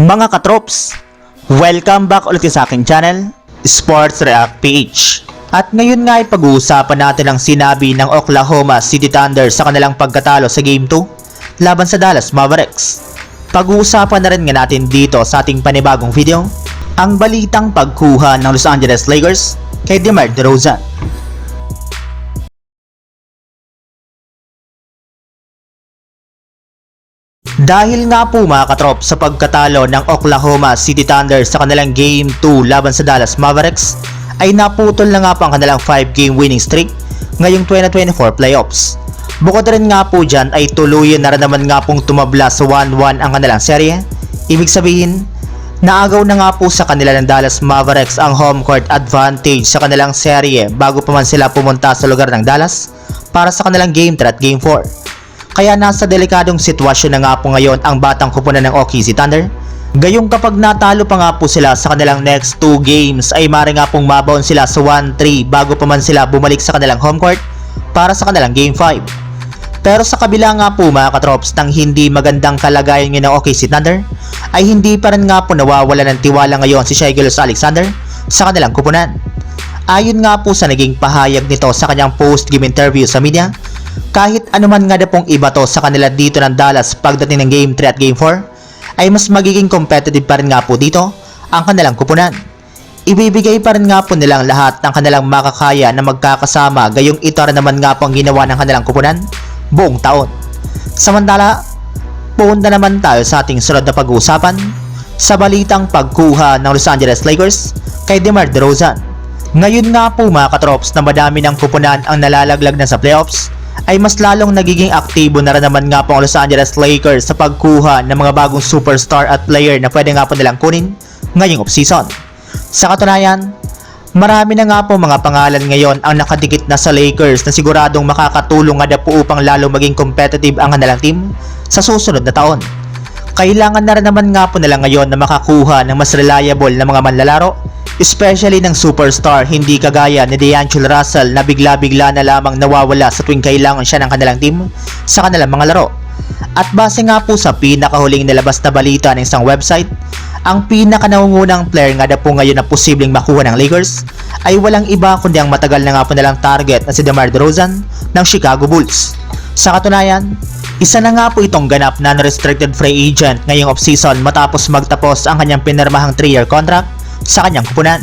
Mga katrops, welcome back ulit sa aking channel, Sports React PH. At ngayon nga ay pag-uusapan natin ang sinabi ng Oklahoma City Thunder sa kanilang pagkatalo sa Game 2 laban sa Dallas Mavericks. Pag-uusapan na rin nga natin dito sa ating panibagong video ang balitang pagkuha ng Los Angeles Lakers kay DeMar DeRozan. Dahil nga po mga katrop sa pagkatalo ng Oklahoma City Thunder sa kanilang Game 2 laban sa Dallas Mavericks, ay naputol na nga po ang kanilang 5 game winning streak ngayong 2024 playoffs. Bukod rin nga po dyan ay tuluyan na rin naman nga pong tumabla sa 1-1 ang kanilang serye. Ibig sabihin, naagaw na nga po sa kanila ng Dallas Mavericks ang home court advantage sa kanilang serye bago pa man sila pumunta sa lugar ng Dallas para sa kanilang Game 3 at Game 4. Kaya nasa delikadong sitwasyon na nga po ngayon ang batang kupunan ng OKC Thunder. Gayong kapag natalo pa nga po sila sa kanilang next 2 games ay mari nga pong mabaon sila sa 1-3 bago pa man sila bumalik sa kanilang home court para sa kanilang Game 5. Pero sa kabila nga po mga katrops ng hindi magandang kalagayan ngayon ng OKC Thunder ay hindi pa rin nga po nawawala ng tiwala ngayon si Shai Gilgeous Alexander sa kanilang kupunan. Ayon nga po sa naging pahayag nito sa kanyang post-game interview sa media, kahit anuman nga na pong iba to sa kanila dito ng Dallas pagdating ng Game 3 at Game 4, ay mas magiging competitive pa rin nga po dito ang kanilang kupunan. Ibibigay pa rin nga po nilang lahat ng kanilang makakaya na magkakasama gayong ito rin naman nga po ang ginawa ng kanilang kupunan buong taon. Samantala, punta naman tayo sa ating sunod na pag-uusapan sa balitang pagkuha ng Los Angeles Lakers kay DeMar DeRozan. Ngayon nga po mga katrops na madami ng kupunan ang nalalaglag na sa playoffs ay mas lalong nagiging aktibo na rin naman nga po ang Los Angeles Lakers sa pagkuha ng mga bagong superstar at player na pwede nga po nilang kunin ngayong offseason. Sa katunayan, marami na nga po mga pangalan ngayon ang nakadikit na sa Lakers na siguradong makakatulong nga na po upang lalo maging competitive ang kanilang team sa susunod na taon. Kailangan na rin naman nga po nila ngayon na makakuha ng mas reliable na mga manlalaro especially ng superstar hindi kagaya ni D'Angelo Russell na bigla-bigla na lamang nawawala sa tuwing kailangan siya ng kanilang team sa kanilang mga laro. At base nga po sa pinakahuling nilabas na balita ng isang website, ang pinakanaungunang player nga na po ngayon na posibleng makuha ng Lakers ay walang iba kundi ang matagal na nga po nilang target na si DeMar DeRozan ng Chicago Bulls. Sa katunayan, isa na nga po itong ganap na unrestricted free agent ngayong offseason matapos magtapos ang kanyang pinirmahang 3-year contract sa kanyang kupunan.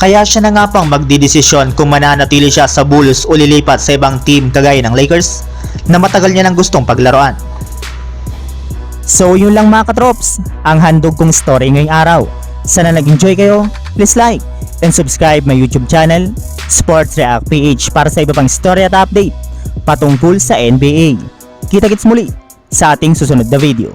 Kaya siya na nga pang magdidesisyon kung mananatili siya sa Bulls o lilipat sa ibang team kagaya ng Lakers na matagal niya nang gustong paglaruan. So yun lang mga katrops, ang handog kong story ngayong araw. Sana nag-enjoy kayo, please like and subscribe my YouTube channel, Sports React PH para sa iba pang story at update patungkol sa NBA. Kita-kits muli sa ating susunod na video.